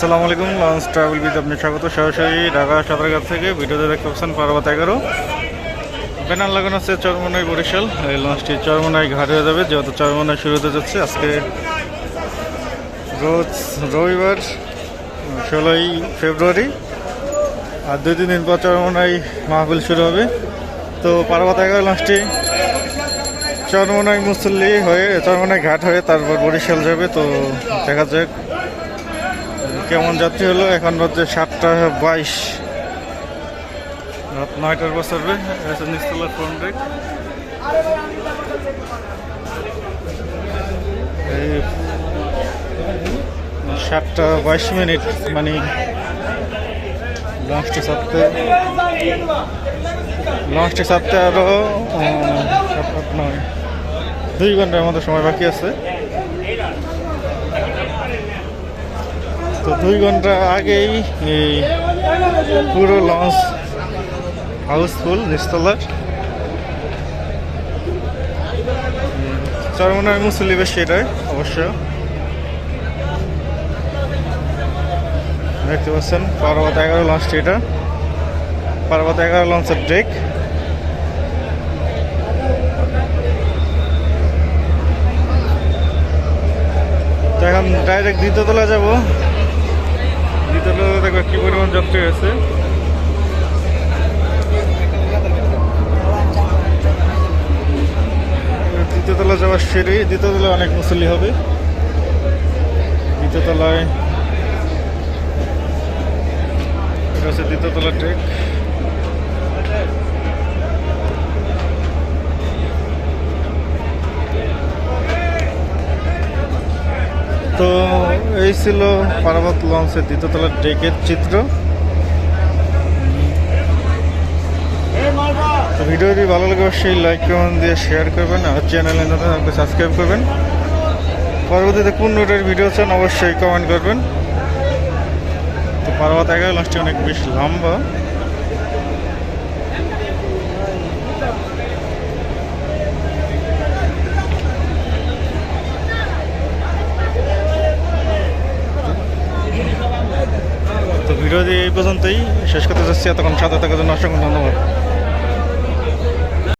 আসসালামু আলাইকুম launch travel বিদ আপনি স্বাগত। সরাসরি ঢাকা সাঁতারঘাট থেকে ভিডিওতে দেখতে পাচ্ছেন পার্বত এগারো। ব্যানার লাগানো আছে চরমনাই বরিশাল। এই লঞ্চটি চরমনাই ঘাট হয়ে যাবে, যেহেতু চরমনাই শুরু হতে যাচ্ছে। আজকে রোজ রবিবার, ষোলোই ফেব্রুয়ারি। আর দুই, তিন দিন পর চরমনাই মাহফিল শুরু হবে। তো পার্বত এগারো লঞ্চটি চরমনাই মুসল্লি হয়ে, চরমনাই ঘাট হয়ে তারপর বরিশাল যাবে। তো দেখা যাক কেমন যাত্রী হলো? এখন হচ্ছে সাতটা বাইশ। রাত নয়টার বছর নিচতলার ফোন ব্রেক সাতটা বাইশ মিনিট মানে লঞ্চটি সাততে লঞ্চটি সাততে আরও সাত আট নয়। দুই ঘণ্টার মতো সময় বাকি আছে। তো দুই ঘণ্টা আগেই এই পুরো লঞ্চ হাউসফুল নিস্তলার চরমনার মুসলি বেশ সেটাই অবশ্য। দেখতে পাচ্ছেন পার্বত এগারো লঞ্চটি এটা। পার্বত এগারো লঞ্চের ডেক তো এখন ডাইরেক্ট দ্বিতীয়তলা যাব। দ্বিতীয়তলা দেখো কি পরিমাণ যাত্রী হয়েছে দ্বিতীয়তলা যাওয়ার সিঁড়ি দ্বিতীয়তলায় অনেক মুসল্লি হবে। দ্বিতীয়তলায় এটা হচ্ছে দ্বিতীয়তলা ট্রেক তো এই ছিল পার্বত লঞ্চের দ্বিতীয়তলার ডেকের চিত্র। ভিডিওটি ভালো লাগে অবশ্যই লাইক কমেন্ট দিয়ে শেয়ার করবেন আর চ্যানেলে নতুন আপনি সাবস্ক্রাইব করবেন। পরবর্তীতে কোন নোটের ভিডিও চান অবশ্যই কমেন্ট করবেন। তো পার্বত এগারো লঞ্চটি অনেক বেশ লম্বা। তো ভিডিও দিয়ে এই পর্যন্তই। শেষ করতে যাচ্ছি। এতক্ষণ সাথে থাকার জন্য অসংখ্য ধন্যবাদ।